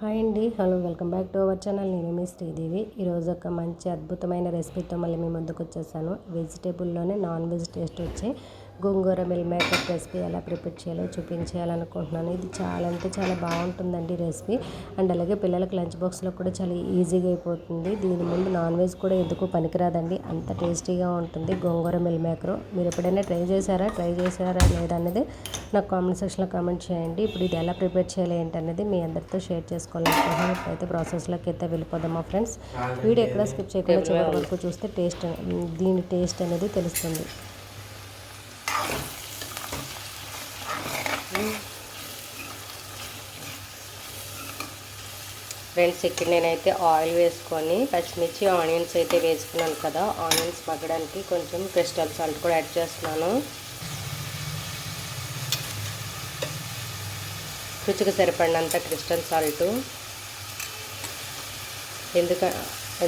Hi అండి. Hello welcome back to our channel. నేను మీ శ్రీదేవి. ఈరోజు ఒక మంచి అద్భుతమైన రెసిపీతో మళ్ళీ మీ ముందుకు వచ్చేసాను. వెజిటేబుల్లోనే నాన్ వెజ్ టేస్ట్ వచ్చే గోంగూర మిల్ మేకర్ రెసిపీ ఎలా ప్రిపేర్ చేయాలో చూపించేయాలనుకుంటున్నాను. ఇది చాలా అంటే చాలా బాగుంటుందండి రెసిపీ. అండ్ అలాగే పిల్లలకు లంచ్ బాక్స్లో కూడా చాలా ఈజీగా అయిపోతుంది. దీని ముందు నాన్ వెజ్ కూడా ఎందుకు పనికిరాదండి? అంత టేస్టీగా ఉంటుంది గోంగూర మిల్ మేకర్. మీరు ఎప్పుడైనా ట్రై చేశారా? ట్రై చేశారా లేదా అనేది నాకు కామెంట్ సెక్షన్లో కామెంట్ చేయండి. ఇప్పుడు ఇది ఎలా ప్రిపేర్ చేయాలి ఏంటనేది మీ అందరితో షేర్ చేసుకోవాలనుకుంటున్నాను. ఇప్పుడైతే ప్రాసెస్లోకి అయితే వెళ్ళిపోదామా ఫ్రెండ్స్. వీడియో ఎక్కడ స్కిప్ చేయకుండా చివరి వరకు చూస్తే టేస్ట్ దీని టేస్ట్ అనేది తెలుస్తుంది. ఫ్రెండ్స్ ఇక్కడ నేనైతే ఆయిల్ వేసుకొని పచ్చిమిర్చి ఆనియన్స్ అయితే వేసుకున్నాను కదా. ఆనియన్స్ మగ్గడానికి కొంచెం క్రిస్టల్ సాల్ట్ కూడా యాడ్ చేస్తున్నాను. రుచికి సరిపడినంత క్రిస్టల్ సాల్ట్. ఎందుక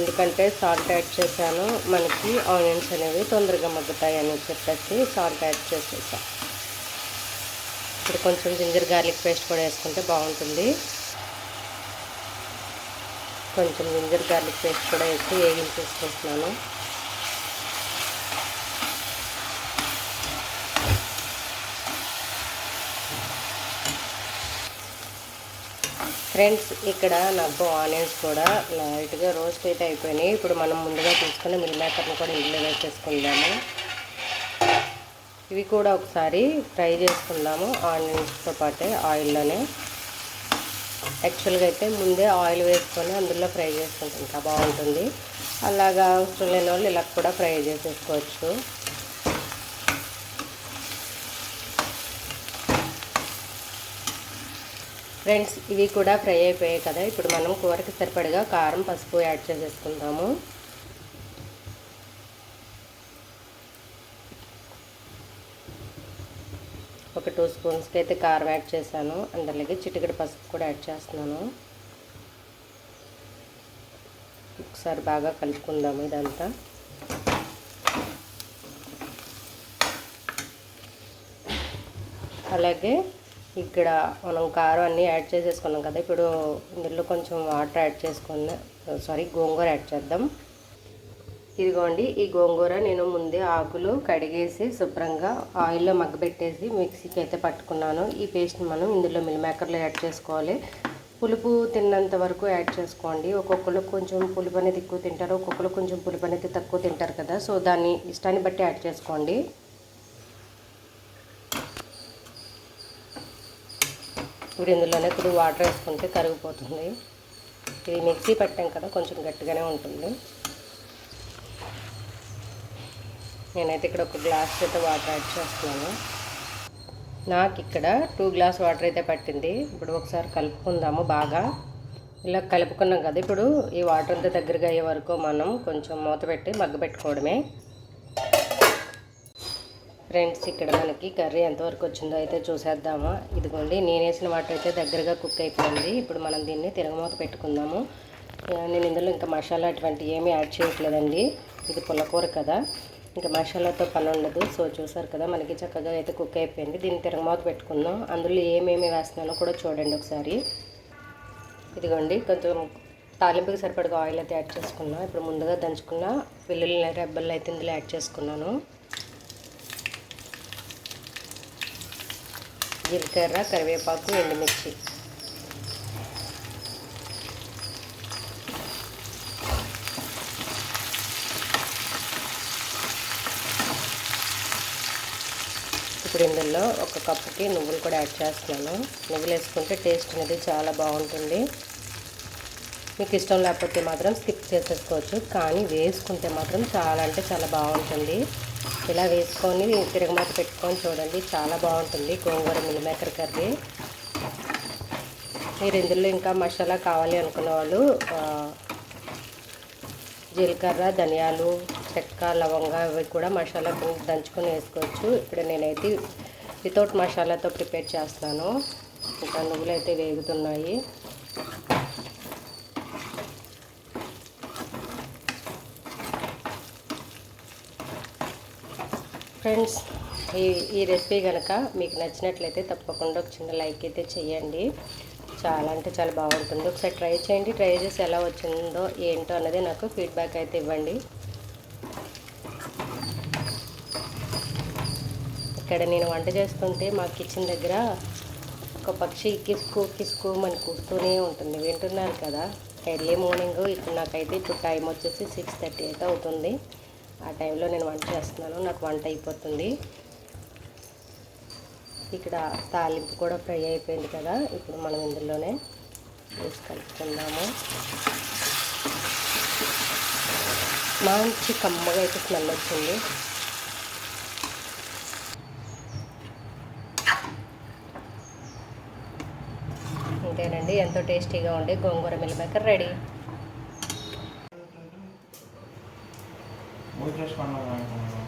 ఎందుకంటే సాల్ట్ యాడ్ చేశాను. మనకి ఆనియన్స్ అనేవి తొందరగా మగ్గుతాయి అని చెప్పేసి సాల్ట్ యాడ్ చేసేసాను ఇప్పుడు కొంచెం జింజర్ గార్లిక్ పేస్ట్ కూడా వేసుకుంటే బాగుంటుంది. కొంచెం జింజర్ గార్లిక్ పేస్ట్ కూడా వేసి వేగించేసుకుంటున్నాను. ఫ్రెండ్స్ ఇక్కడ నాకు ఆనియన్స్ కూడా లైట్గా రోస్ట్ అయితే అయిపోయినాయి. ఇప్పుడు మనం ముందుగా తీసుకుని మిల్ మేకర్ని కూడా ఇంట్లో వేసేసుకుందాము. ఇవి కూడా ఒకసారి ఫ్రై చేసుకుందాము ఆనియన్స్తో పాటే ఆయిల్లోనే. యాక్చువల్గా అయితే ముందే ఆయిల్ వేసుకొని అందులో ఫ్రై చేసుకుంటే. ఇంకా బాగుంటుంది. అలాగా అవసరం లేని వాళ్ళు ఇలా కూడా ఫ్రై చేసేసుకోవచ్చు. ఫ్రెండ్స్ ఇవి కూడా ఫ్రై అయిపోయాయి కదా. ఇప్పుడు మనం కూరకి సరిపడిగా కారం పసుపు యాడ్ చేసేసుకుందాము ఒక టూ స్పూన్స్కి అయితే కారం యాడ్ చేశాను. అందులోకి చిటికెడు పసుపు కూడా యాడ్ చేస్తున్నాను. ఒకసారి బాగా కలుపుకుందాము ఇదంతా. అలాగే ఇక్కడ మనం కారం అన్నీ యాడ్ చేసేసుకున్నాం కదా. ఇప్పుడు ఇందులో కొంచెం వాటర్ యాడ్ చేసుకున్న సారీ గోంగూర యాడ్ చేద్దాం. ఇదిగోండి ఈ గోంగూర నేను ముందే ఆకులు కడిగేసి శుభ్రంగా ఆయిల్లో మగ్గబెట్టేసి మిక్సీకి అయితే పట్టుకున్నాను. ఈ పేస్ట్ని మనం ఇందులో మిల్ మేకర్లో యాడ్ చేసుకోవాలి. పులుపు తిన్నంత వరకు యాడ్ చేసుకోండి. ఒక్కొక్కరు కొంచెం పులుపు అనేది ఎక్కువ తింటారు ఒక్కొక్కరు కొంచెం పులుపు అనేది తక్కువ తింటారు కదా సో దాన్ని ఇష్టాన్ని బట్టి యాడ్ చేసుకోండి. ఇప్పుడు ఇందులోనే కొద్దిగా వాటర్ వేసుకుంటే కరిగిపోతుంది. ఇది మిక్సీ పట్టాం కదా కొంచెం గట్టిగానే ఉంటుంది. నేనైతే ఇక్కడ ఒక గ్లాస్ అయితే వాటర్ యాడ్ చేస్తున్నాను. నాకు ఇక్కడ టూ గ్లాస్ వాటర్ అయితే పట్టింది. ఇప్పుడు ఒకసారి కలుపుకుందాము బాగా. ఇలా కలుపుకున్నాం కదా ఇప్పుడు ఈ వాటర్ అంతా దగ్గరగా అయ్యే వరకు మనం కొంచెం మూత పెట్టి మగ్గ పెట్టుకోవడమే. ఫ్రెండ్స్ ఇక్కడ మనకి కర్రీ ఎంతవరకు వచ్చిందో అయితే చూసేద్దామా. ఇదిగోండి నేను వేసిన వాటర్ అయితే దగ్గరగా కుక్ అయిపోయింది. ఇప్పుడు మనం దీన్ని తిరగమూత పెట్టుకుందాము. నేను ఇందులో ఇంకా మసాలా అటువంటి ఏమీ యాడ్ చేయట్లేదండి. ఇది పుల్లకూర కదా. ఇంకా మసాలాతో పని ఉండదు. సో చూసారు కదా మనకి చక్కగా అయితే కుక్ అయిపోయింది. దీన్ని తిరగమూత పెట్టుకుందాం. అందులో ఏమేమి వేస్తున్నానో కూడా చూడండి ఒకసారి. ఇదిగోండి కొంచెం తాలింపుకి సరిపడగా ఆయిల్ అయితే యాడ్ చేసుకున్నాను ఇప్పుడు ముందుగా దంచుకున్న వెల్లుల్లి రెబ్బలు అయితే ఇందులో యాడ్ చేసుకున్నాను. జీలకర్ర కరివేపాకు ఎండుమిర్చి. ఇప్పుడు ఇందులో ఒక కప్పుకి నువ్వులు కూడా యాడ్ చేస్తున్నాను. నువ్వులు వేసుకుంటే టేస్ట్ అనేది చాలా బాగుంటుంది. మీకు ఇష్టం లేకపోతే మాత్రం స్కిప్ చేసేసుకోవచ్చు. కానీ వేసుకుంటే మాత్రం చాలా అంటే చాలా బాగుంటుంది. ఇలా వేసుకొని తిరగమాత పెట్టుకొని చూడండి. చాలా బాగుంటుంది. Gongura meal maker curry. మీరు ఇందులో ఇంకా మసాలా కావాలి అనుకున్న వాళ్ళు జీలకర్ర ధనియాలు చెక్క లవంగా ఇవి కూడా మసాలా దంచుకొని వేసుకోవచ్చు. ఇప్పుడు నేనైతే వితౌట్ మసాలాతో ప్రిపేర్ చేస్తాను ఇంకా నువ్వులు అయితే వేగుతున్నాయి. ఫ్రెండ్స్ ఈ ఈ రెసిపీ కనుక మీకు నచ్చినట్లయితే తప్పకుండా ఒక చిన్న లైక్ అయితే చేయండి. చాలా అంటే చాలా బాగుంటుంది. ఒకసారి ట్రై చేయండి. ట్రై చేసి ఎలా వచ్చిందో ఏంటో అన్నది నాకు ఫీడ్బ్యాక్ అయితే ఇవ్వండి. ఇక్కడ నేను వంట చేస్తుంటే మా కిచెన్ దగ్గర ఒక పక్షి కిస్కు కిస్కు అని కూస్తూనే ఉంటుంది. వింటున్నారు కదా? ఎర్లీ మార్నింగ్ ఇప్పుడు నాకైతే ఇప్పుడు టైం వచ్చేసి సిక్స్ థర్టీ అయితే అవుతుంది. ఆ టైంలో నేను వంట చేస్తున్నాను. నాకు వంట అయిపోతుంది. ఇక్కడ తాలింపు కూడా ఫ్రై అయిపోయింది కదా? ఇప్పుడు మనం ఇందులోనే వేసి కలుపుకుందాము. మంచి కమ్మగా అయితే స్మెల్ వచ్చింది. ఇంతేనండి ఎంతో టేస్టీగా ఉండే గోంగూర మిల్ రెడీ. muy